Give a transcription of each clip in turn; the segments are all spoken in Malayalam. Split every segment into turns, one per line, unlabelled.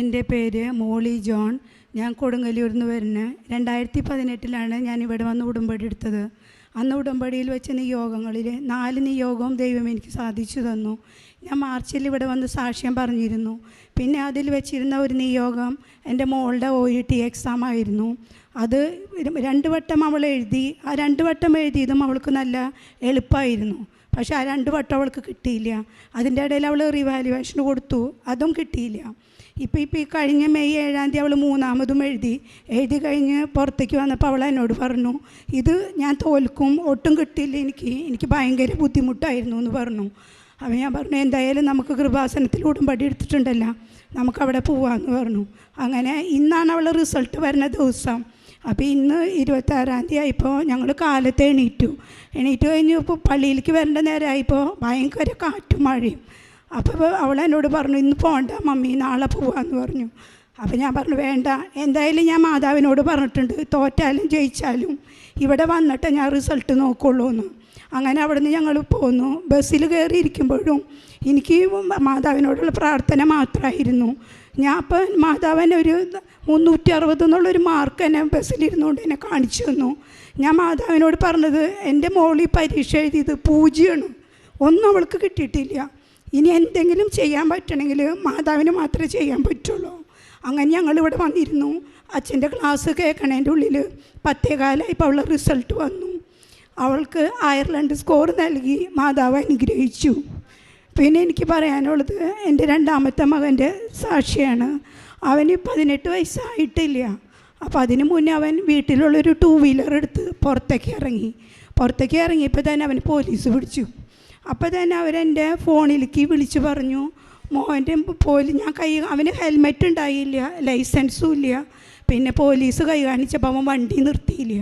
എന്റെ പേര് മോളി ജോൺ. ഞാൻ കൊടുങ്ങല്ലൂരിൽ നിന്ന് വരുന്നത് രണ്ടായിരത്തി പതിനെട്ടിലാണ് ഞാൻ ഇവിടെ വന്ന് ഉടമ്പടി എടുത്തത്. അന്ന് ഉടമ്പടിയിൽ വെച്ച നിയോഗങ്ങളിൽ നാല് നിയോഗവും ദൈവം എനിക്ക് സാധിച്ചു തന്നു. ഞാൻ മാർച്ചിൽ ഇവിടെ വന്ന് സാക്ഷ്യം പറഞ്ഞിരുന്നു. പിന്നെ അതിൽ വെച്ചിരുന്ന ഒരു നിയോഗം എന്റെ മോളുടെ ഒ ഇ ടി എക്സാം ആയിരുന്നു. അത് രണ്ട് വട്ടം അവൾ എഴുതി ആ രണ്ട് വട്ടം എഴുതിയതും അവൾക്ക് നല്ല എളുപ്പമായിരുന്നു പക്ഷേ ആ രണ്ട് വട്ടം അവൾക്ക് കിട്ടിയില്ല. അതിന്റെ ഇടയിൽ അവൾ റിവാലുവേഷൻ കൊടുത്തു. അതും കിട്ടിയില്ല. ഇപ്പോൾ ഇപ്പോൾ ഈ കഴിഞ്ഞ മെയ് ഏഴാം തീയതി അവൾ മൂന്നാമതും എഴുതി. എഴുതി കഴിഞ്ഞ് പുറത്തേക്ക് വന്നപ്പോൾ അവൾ എന്നോട് പറഞ്ഞു ഇത് ഞാൻ തോൽക്കും ഒട്ടും കിട്ടിയില്ല എനിക്ക്. എനിക്ക് ഭയങ്കര ബുദ്ധിമുട്ടായിരുന്നു എന്ന് പറഞ്ഞു. അപ്പോൾ ഞാൻ പറഞ്ഞു എന്തായാലും നമുക്ക് കൃപാസനത്തിൽ ഉടമ്പടി എടുത്തിട്ടുണ്ടല്ലോ. നമുക്കവിടെ പോവാമെന്ന് പറഞ്ഞു. അങ്ങനെ ഇന്നാണ് അവൾ റിസൾട്ട് വരുന്ന ദിവസം. അപ്പോൾ ഇന്ന് ഇരുപത്താറാം തീയതി ആയപ്പോൾ ഞങ്ങൾ കാലത്ത് എണീറ്റു. എണീറ്റ് കഴിഞ്ഞ് ഇപ്പോൾ പള്ളിയിലേക്ക് വരേണ്ട നേരമായപ്പോൾ ഭയങ്കര കാറ്റും മഴയും. അപ്പോൾ അവൾ എന്നോട് പറഞ്ഞു ഇന്ന് പോകണ്ട മമ്മി നാളെ പോവാന്ന് പറഞ്ഞു. അപ്പോൾ ഞാൻ പറഞ്ഞു വേണ്ട എന്തായാലും ഞാൻ മാതാവിനോട് പറഞ്ഞിട്ടുണ്ട് തോറ്റാലും ജയിച്ചാലും ഇവിടെ വന്നിട്ട് ഞാൻ റിസൾട്ട് നോക്കുള്ളൂ എന്ന് അങ്ങനെ അവിടെ നിന്ന് ഞങ്ങൾ പോന്നു. ബസ്സിൽ കയറിയിരിക്കുമ്പോഴും എനിക്ക് മാതാവിനോടുള്ള പ്രാർത്ഥന മാത്രമായിരുന്നു. ഞാൻ അപ്പോൾ മാതാവിനെ ഒരു മുന്നൂറ്റി അറുപത് എന്നുള്ളൊരു മാർക്ക് എന്നെ ബസ്സിലിരുന്നുകൊണ്ട് എന്നെ കാണിച്ചു തന്നു. ഞാൻ മാതാവിനോട് പറഞ്ഞത് എന്റെ മോളി പരീക്ഷ എഴുതിയത് പൂജ്യമാണ് ഒന്നും അവൾക്ക് കിട്ടിയിട്ടില്ല. ഇനി എന്തെങ്കിലും ചെയ്യാൻ പറ്റണമെങ്കിൽ മാതാവിന് മാത്രമേ ചെയ്യാൻ പറ്റുള്ളൂ. അങ്ങനെ ഞങ്ങളിവിടെ വന്നിരുന്നു. അച്ഛന്റെ ക്ലാസ് കേൾക്കണേന്റെ ഉള്ളിൽ പത്തേകാലായപ്പോൾ അവളുടെ റിസൾട്ട് വന്നു. അവൾക്ക് അയർലൻഡ് സ്കോർ നൽകി. മാതാവ് അനുഗ്രഹിച്ചു. പിന്നെ എനിക്ക് പറയാനുള്ളത് എന്റെ രണ്ടാമത്തെ മകന്റെ സാക്ഷിയാണ്. അവന് പതിനെട്ട് വയസ്സായിട്ടില്ല. അപ്പോൾ അതിന് മുന്നേ അവൻ വീട്ടിലുള്ളൊരു ടൂ വീലർ എടുത്ത് പുറത്തേക്ക് ഇറങ്ങി. പുറത്തേക്ക് ഇറങ്ങിയപ്പോൾ തന്നെ അവന് പോലീസ് പിടിച്ചു. അപ്പോൾ തന്നെ അവരെന്റെ ഫോണിലേക്ക് വിളിച്ച് പറഞ്ഞു മോന്റെ പോലീസ് ഞാൻ കൈ അവന് ഹെൽമെറ്റ് ഉണ്ടായില്ല ലൈസൻസും ഇല്ല. പിന്നെ പോലീസ് കൈ കാണിച്ചപ്പോൾ അവൻ വണ്ടി നിർത്തിയില്ല.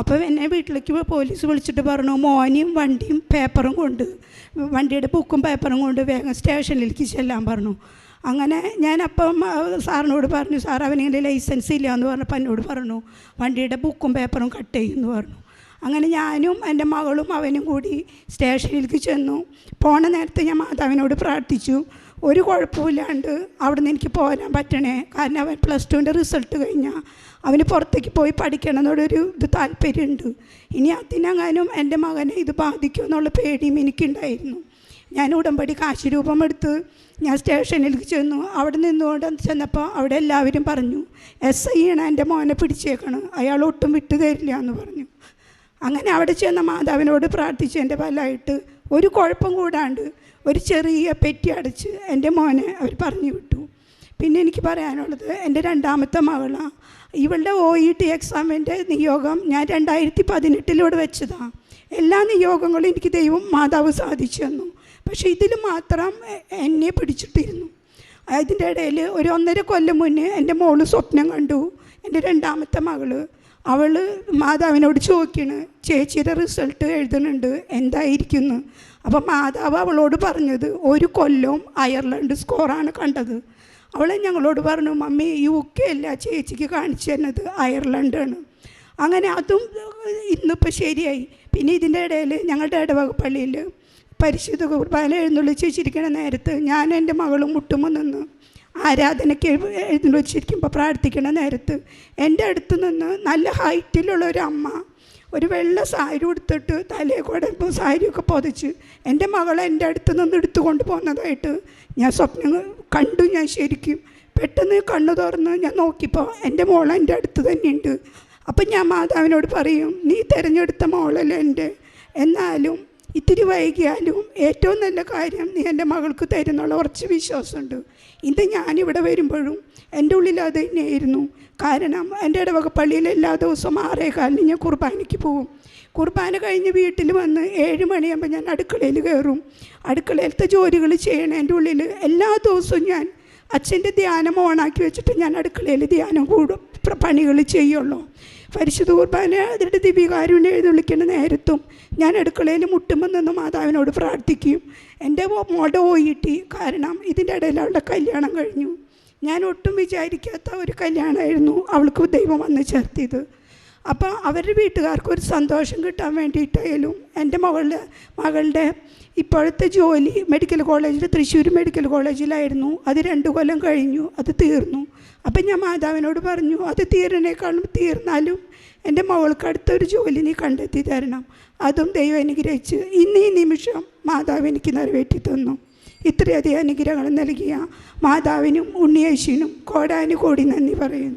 അപ്പോൾ എന്നെ വീട്ടിലേക്ക് പോലീസ് വിളിച്ചിട്ട് പറഞ്ഞു മോനെയും വണ്ടിയും പേപ്പറും കൊണ്ട് വണ്ടിയുടെ ബുക്കും പേപ്പറും കൊണ്ട് വേഗം സ്റ്റേഷനിലേക്ക് ചെല്ലാൻ പറഞ്ഞു. അങ്ങനെ ഞാൻ അപ്പം സാറിനോട് പറഞ്ഞു സാർ അവനിങ്ങനെ ലൈസൻസ് ഇല്ല എന്ന് പറഞ്ഞപ്പോൾ എന്നോട് പറഞ്ഞു വണ്ടിയുടെ ബുക്കും പേപ്പറും കട്ട് ചെയ്യുമെന്ന് പറഞ്ഞു. അങ്ങനെ ഞാനും എന്റെ മകളും അവനും കൂടി സ്റ്റേഷനിലേക്ക് ചെന്നു. പോണ നേരത്തെ ഞാൻ മാതാവിനോട് പ്രാർത്ഥിച്ചു. ഒരു കുഴപ്പമില്ലാണ്ട് അവിടുന്ന് എനിക്ക് പോരാൻ പറ്റണേ. കാരണം അവൻ പ്ലസ് ടുവിന്റെ റിസൾട്ട് കഴിഞ്ഞാൽ അവന് പുറത്തേക്ക് പോയി പഠിക്കണം എന്നുള്ളൊരു ഇത് താല്പര്യമുണ്ട്. ഇനി അതിനങ്ങാനും എന്റെ മകനെ ഇത് ബാധിക്കും എന്നുള്ള പേടിയും എനിക്കുണ്ടായിരുന്നു. ഞാൻ ഉടമ്പടി കാശ് രൂപം എടുത്ത് ഞാൻ സ്റ്റേഷനിലേക്ക് ചെന്നു. അവിടെ നിന്നുകൊണ്ട് ചെന്നപ്പോൾ അവിടെ എല്ലാവരും പറഞ്ഞു എസ് ഐ ആണ് എന്റെ മോനെ പിടിച്ചേക്കണം. അയാൾ ഒട്ടും വിട്ടു തരില്ല എന്ന് പറഞ്ഞു. അങ്ങനെ അവിടെ ചെന്ന മാതാവിനോട് പ്രാർത്ഥിച്ചു എന്റെ ഫലമായിട്ട് ഒരു കുഴപ്പം കൂടാണ്ട് ഒരു ചെറിയ പെറ്റി അടച്ച് എന്റെ മോനെ അവർ പറഞ്ഞു വിട്ടു. പിന്നെ എനിക്ക് പറയാനുള്ളത് എന്റെ രണ്ടാമത്തെ മകളാണ് ഇവളുടെ ഒ ഇ ടി എക്സാമിന്റെ നിയോഗം ഞാൻ രണ്ടായിരത്തി പതിനെട്ടിലൂടെ വെച്ചതാണ് എല്ലാ നിയോഗങ്ങളും എനിക്ക് ദൈവം മാതാവ് സാധിച്ചു തന്നു. പക്ഷെ ഇതിൽ മാത്രം എന്നെ പിടിച്ചിട്ടിരുന്നു. അതിന്റെ ഇടയിൽ ഒരു ഒന്നര കൊല്ലം മുന്നേ എന്റെ മോൾ സ്വപ്നം കണ്ടു. എന്റെ രണ്ടാമത്തെ മകൾ. അവൾ മാതാവിനോട് ചോദിക്കണ് ചേച്ചിയുടെ റിസൾട്ട് എഴുതുന്നുണ്ട്. എന്തായിരിക്കുന്നു? അപ്പോൾ മാതാവ് അവളോട് പറഞ്ഞത് ഒരു കൊല്ലവും അയർലൻഡ് സ്കോറാണ് കണ്ടത്. അവളെ ഞങ്ങളോട് പറഞ്ഞു മമ്മി യു കെ അല്ല ചേച്ചിക്ക് കാണിച്ചു തന്നത് അയർലൻഡാണ്. അങ്ങനെ അതും ഇന്നിപ്പോൾ ശരിയായി. പിന്നെ ഇതിന്റെ ഇടയിൽ ഞങ്ങളുടെ ഇടവക പള്ളിയിൽ പരിശുദ്ധ കുർബാന എഴുന്നള്ളിച്ച് വെച്ചിരിക്കുന്ന നേരത്ത് ഞാൻ എന്റെ മകളും മുട്ടുമ്പോൾ നിന്ന് ആരാധനയ്ക്ക് എഴുന്നള്ളിച്ചിരിക്കുമ്പോൾ പ്രാർത്ഥിക്കുന്ന നേരത്ത് എന്റെ അടുത്ത് നിന്ന് നല്ല ഹൈറ്റിലുള്ള ഒരു അമ്മ ഒരു വെള്ള സാരി ഉടുത്തിട്ട് തലേ കൂടെ സാരിയൊക്കെ പൊതിച്ച് എന്റെ മകളെ എന്റെ അടുത്ത് നിന്ന് എടുത്തുകൊണ്ട് പോകുന്നതായിട്ട് ഞാൻ സ്വപ്നം കണ്ടു ഞാൻ ശരിക്കും. പെട്ടെന്ന് കണ്ണു തുറന്ന് ഞാൻ നോക്കിയപ്പോൾ എന്റെ മോൾ എന്റെ അടുത്ത് തന്നെയുണ്ട്. അപ്പം ഞാൻ മാതാവിനോട് പറയും നീ തിരഞ്ഞെടുത്ത മോളല്ലേ എന്റെ? എന്നാലും ഇത്തിരി വൈകിയാലും ഏറ്റവും നല്ല കാര്യം നീ എന്റെ മകൾക്ക് തരുന്നുള്ള കുറച്ച് വിശ്വാസമുണ്ട്. ഇന്ന് ഞാനിവിടെ വരുമ്പോഴും എന്റെ ഉള്ളിൽ അത് തന്നെയായിരുന്നു. കാരണം എന്റെ ഇടവക പള്ളിയിൽ എല്ലാ ദിവസവും ആറേ കാലിന് ഞാൻ കുർബാനയ്ക്ക് പോകും. കുർബാന കഴിഞ്ഞ് വീട്ടിൽ വന്ന് ഏഴ് മണിയാകുമ്പോൾ ഞാൻ അടുക്കളയിൽ കയറും. അടുക്കളയിലത്തെ ജോലികൾ ചെയ്യണം. എന്റെ ഉള്ളിൽ എല്ലാ ദിവസവും ഞാൻ അച്ഛന്റെ ധ്യാനം ഓണാക്കി വെച്ചിട്ട് ഞാൻ അടുക്കളയിൽ ധ്യാനം കൂടും. പണികൾ ചെയ്യുള്ളൂ. പരിശുദ്ധ കുർബാന അതിന്റെ ദിവ്യകാരുണ്യം വിളിക്കേണ്ട നേരത്തും ഞാൻ അടുക്കളയിൽ മുട്ടുമ്പോൾ നിന്ന് മാതാവിനോട് പ്രാർത്ഥിക്കും. എന്റെ മോടെ പോയിട്ട് കാരണം ഇതിന്റെ ഇടയിൽ അവളുടെ കല്യാണം കഴിഞ്ഞു. ഞാൻ ഒട്ടും വിചാരിക്കാത്ത ഒരു കല്യാണമായിരുന്നു അവൾക്ക് ദൈവം വന്ന് ചേർത്തിയത്. അപ്പോൾ അവരുടെ വീട്ടുകാർക്ക് ഒരു സന്തോഷം കിട്ടാൻ വേണ്ടിയിട്ടായാലും എന്റെ മകളുടെ മകളുടെ ഇപ്പോഴത്തെ ജോലി മെഡിക്കൽ കോളേജിൽ തൃശ്ശൂർ മെഡിക്കൽ കോളേജിലായിരുന്നു അത് രണ്ട് കൊല്ലം കഴിഞ്ഞു അത് തീർന്നു. അപ്പം ഞാൻ മാതാവിനോട് പറഞ്ഞു അത് തീരണേക്കാളും തീർന്നാലും എന്റെ മകൾക്ക് അടുത്തൊരു ജോലി നീ കണ്ടെത്തി തരണം. അതും ദൈവം അനുഗ്രഹിച്ച് ഇന്ന് ഈ നിമിഷം മാതാവ് എനിക്ക് നിറവേറ്റി തന്നു. ഇത്രയധികം അനുഗ്രഹങ്ങൾ നൽകിയ മാതാവിനും ഉണ്ണിയേശിനും കോടാനുകോടി നന്ദി പറയുന്നു.